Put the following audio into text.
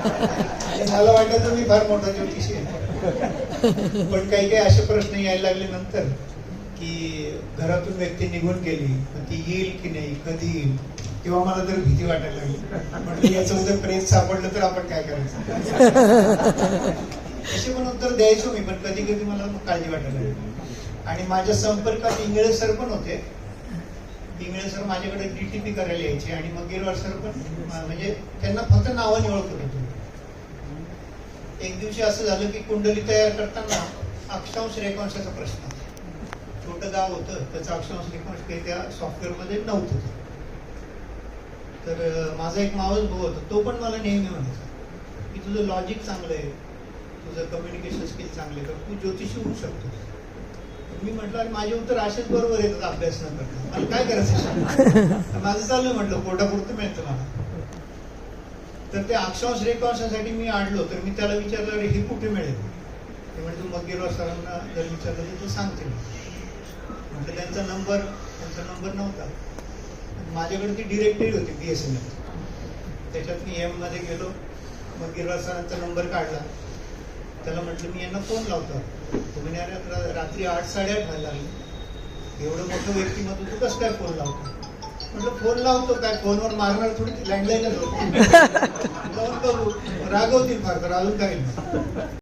मला वाटायचं मी फार मोठा ज्योतिषी आहे. पण काही काही असे प्रश्न यायला लागले नंतर की घरातून व्यक्ती निघून गेली ती येईल की नाही कधी येईल तेव्हा मला तर भीती वाटायला लागली. म्हटलं याचं उद्या प्रेत सापडलं तर आपण काय करायचं? असे पण उत्तर द्यायचो मी पण कधी कधी मला मग काळजी वाटायला लागली. आणि माझ्या संपर्कात इंगळे सर पण होते. इंगळे सर माझ्याकडे डीटीपी करायला यायचे आणि मग गेलवार सर पण म्हणजे त्यांना फक्त नावाने ओळखत होते. एक दिवशी असं झालं की कुंडली तयार करताना अक्षांश रेखांशाचा प्रश्न छोटं गाव होतं त्याचं अक्षांश रेखांश काही त्या सॉफ्टवेअरमध्ये नव्हतं. तर माझा एक मावस भाऊ होता तो पण मला नेहमी म्हणायचा की तुझं लॉजिक चांगलं आहे तुझं कम्युनिकेशन स्किल चांगले तर तू ज्योतिषी होऊ शकतो मी म्हटलं माझे उत्तर असेच बरोबर येतात अभ्यास न करता मला काय करायचं? माझं चाललं म्हटलं पोटापुरतं मिळतं मला. तर ते अक्षांश रेखांशासाठी मी आणलो तर मी त्याला विचारलं अरे हे कुठे मिळेल? ते म्हणजे तू सरांना जर विचारलं तर ते सांगते म्हटलं त्यांचा नंबर त्यांचा नंबर नव्हता. माझ्याकडे ती डिरेक्टरी होती बी एस एन एल त्याच्यात मी एममध्ये गेलो मग सरांचा नंबर काढला. त्याला म्हटलं मी यांना फोन लावतो. तो म्हणे अरे रात्री आठ साडेआठ व्हायला लागले. एवढं मोठं व्यक्तिमत्व तू कसं काय फोन लावतो? म्हटलं फोन लावतो काय? फोनवर मारणार थोडी लँडलाईनच होती. जाऊन बघू. रागवतील फार तर अजून काही